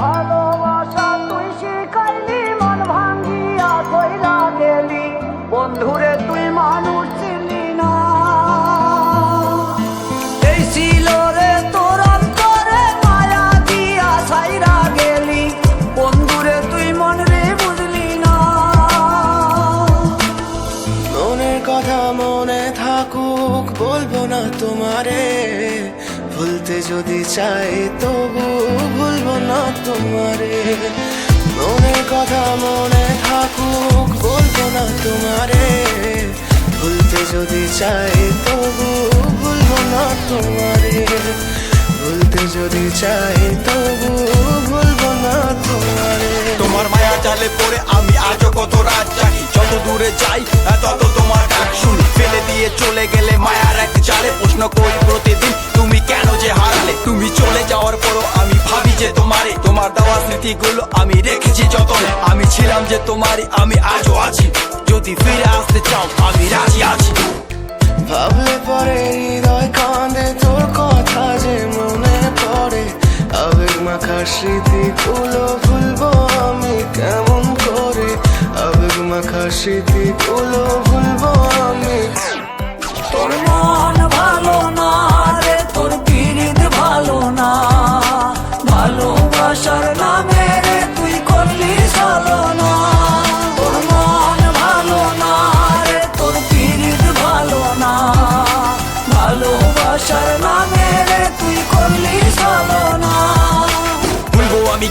ভালোবাসা তুই শিখাইলি, মন ভাঙ্গিয়া কইরা গেলি। বন্ধুরে, তুই মানুষ না। এই ছিল তোর অন্তরে মায়া দিয়া ছাইরা গেলি। বন্ধুরে, তুই মন রে বুঝলি না। মনের কথা মনে থাকুক, বলব না তোমারে। ভুলতে যদি চাই, তবু ভুলবো না তোমারে। মনের কথা, মনে থাকুক, বলব না তোমারে। ভুলতে যদি চাই, তবু ভুলবো না তোমারে। ভুলতে যদি চাই, তবু ভুলবো না তোমারে। তোমার মায়া জালে পড়ে আমি আজও কত রাত জাগি যত দূরে যাই তত তোমার ডাক শুনি। ফেলে দিয়ে চলে গেলে মায়ার এক জালে প্রশ্ন করি প্রতিদিন, তুমি কেন যে হারালে? তুমি চলে যাওয়ার পরও আমি ভাবি যে তোমারে। তোমার দেওয়া স্মৃতিগুলো আমি রেখেছি যতনে। আমি ছিলাম যে তোমারই, আমি আজও আছি। যদি ফিরে আসতে চাও, আমি রাজি আছি। ভাবলে পরে হৃদয় কাঁদে, তোর কথা যে মনে পড়ে। আবেগ স্মৃতিগুলো মাখা স্মৃতিগুলো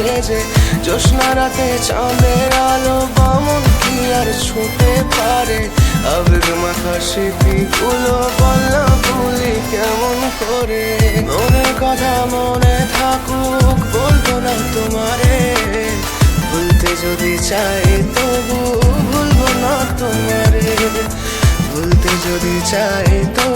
সেজে জ্যোৎস্না রাতে চাঁদের আলো বামন কি আর ছুটে পারে? আবেগ মাখা স্মৃতিগুলো বললা ভুলি কেমন করে? মনের কথা মনে থাকুক, বলব না তোমারে। ভুলতে যদি চাই তবু ভুলবো না তোমারে। ভুলতে যদি চাই তবু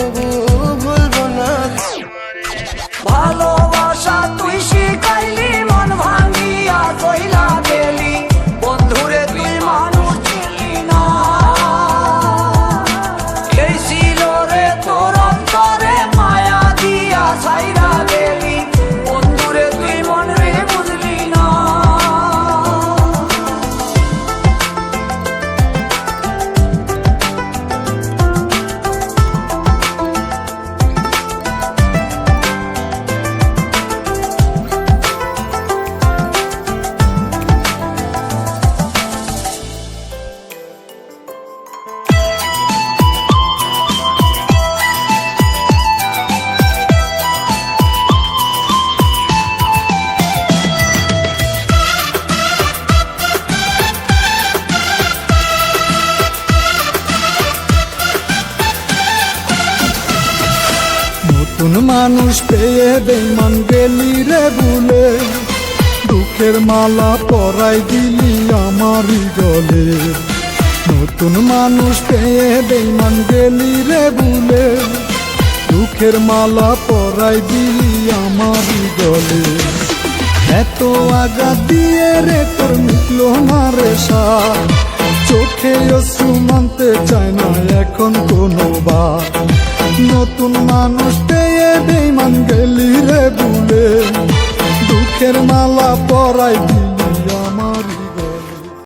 নতুন মানুষ পেয়ে বেমান গেলি রে ভুলে। দুঃখের মালা পরাই দিলি আমারই গলে। নতুন মানুষ পেয়ে বেমান গেলি রে ভুলে। দুঃখের মালা পরাই দিলি আমারই গলে। এত আগা দিয়ে রে তোর মিটলো না রে সার চোখে অশ্রু মানতে চায় না এখন কোনো বার। নতুন মানুষ পেয়ে বেমান গেলি রে ভুলে। দুঃখের মালা পরাই দিলি।